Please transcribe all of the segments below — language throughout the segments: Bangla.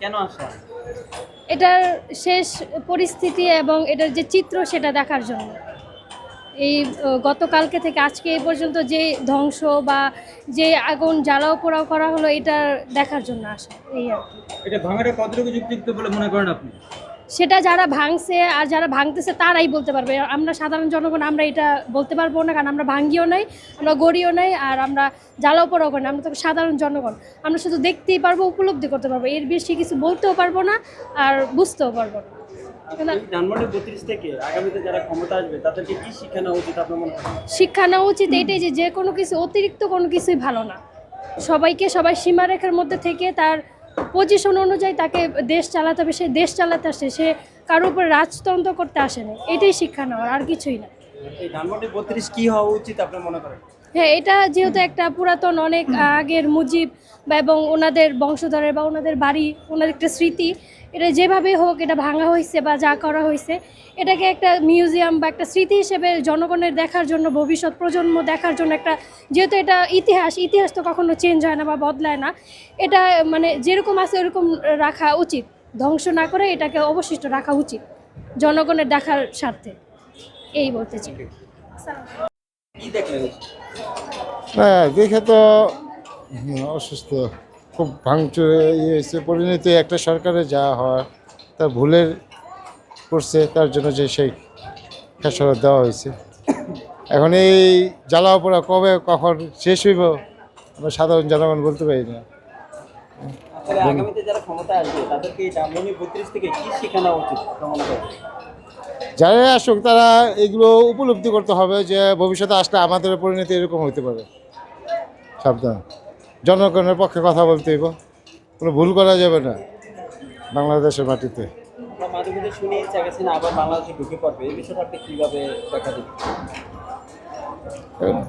কেন আসা? এটার শেষ পরিস্থিতি এবং এটার যে চিত্র সেটা দেখার জন্য। এই গতকালকে থেকে আজকে এই পর্যন্ত যে ধ্বংস বা যে আগুন জ্বালাও পোড়াও করা হলো এটা দেখার জন্য আসা এই আর কি। এটা ভাঙাটা কতটুকু যুক্তিযুক্ত বলে মনে করেন আপনি? সেটা যারা ভাঙছে আর যারা ভাঙতেছে তারাই বলতে পারবে। আমরা সাধারণ জনগণ আমরা এটা বলতে পারব না কারণ আমরা ভাঙ্গিও নাই আমরা গড়িও নাই আর আমরা জ্বালাও পোড়াও করি না আমরা তো সাধারণ জনগণ। আমরা শুধু দেখতেই পারব উপলব্ধি করতে পারব। এর বেশি কিছু বলতেও পারব না আর বুঝতেও পারব না। শিক্ষা নেওয়া উচিত এটাই যে যে কোনো কিছু অতিরিক্ত কোনো কিছুই ভালো না। সবাইকে সবাই সীমারেখার মধ্যে থেকে তার পজিশন অনুযায়ী তাকে দেশ চালাতে হবে, সে দেশ চালাতে আসে, সে কারোর উপর রাজতন্ত্র করতে আসে না। এটাই শিক্ষা নেওয়ার, আর কিছুই না। এই ধানমন্ডি বত্রিশ কি হওয়া উচিত আপনার মনে করেন? হ্যাঁ এটা যেহেতু একটা পুরাতন অনেক আগের মুজিব বা এবং ওনাদের বংশধরের বা ওনাদের বাড়ি ওনাদের একটা স্মৃতি এটা যেভাবে হোক এটা ভাঙা হয়েছে বা যা করা হয়েছে এটাকে একটা মিউজিয়াম বা একটা স্মৃতি হিসেবে জনগণের দেখার জন্য ভবিষ্যৎ প্রজন্ম দেখার জন্য একটা যেহেতু এটা ইতিহাস ইতিহাস তো কখনো চেঞ্জ হয় না বা বদলায় না এটা মানে যেরকম আছে ওরকম রাখা উচিত। ধ্বংস না করে এটাকে অবশিষ্ট রাখা উচিত। জনগণের দেখার স্বার্থে। এই বলতে চাই। হ্যাঁ দেখে তো অসুস্থ খুব ভাঙচুর ইয়ে হয়েছে। পরিণতি একটা সরকারে যা হয় তার ভুলের করছে তার জন্য যে সেই খেসারত দেওয়া হয়েছে। এখন এই জ্বালাও পোড়া কবে কখন শেষ হইব আমরা সাধারণ জনগণ বলতে পারি না। আগামীতে যারা ক্ষমতা আসবে তাদেরকে এই ধানমন্ডি বত্রিশ থেকে কি শিক্ষা উচিত? আপনার করেন যারা আসুক তারা এগুলো উপলব্ধি করতে হবে যে ভবিষ্যতে আসলে আমাদের পরিণতি এরকম হতে পারে। সাবধান। জনগণের পক্ষে কথা বলতে হইব। কোনো ভুল করা যাবে না বাংলাদেশের মাটিতে।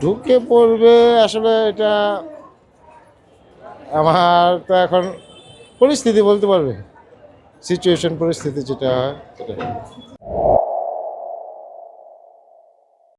ঢুকে পড়বে। আসলে এটা আমার তো এখন পরিস্থিতি বলতে পারবে। সিচুয়েশন পরিস্থিতি যেটা হয় সেটা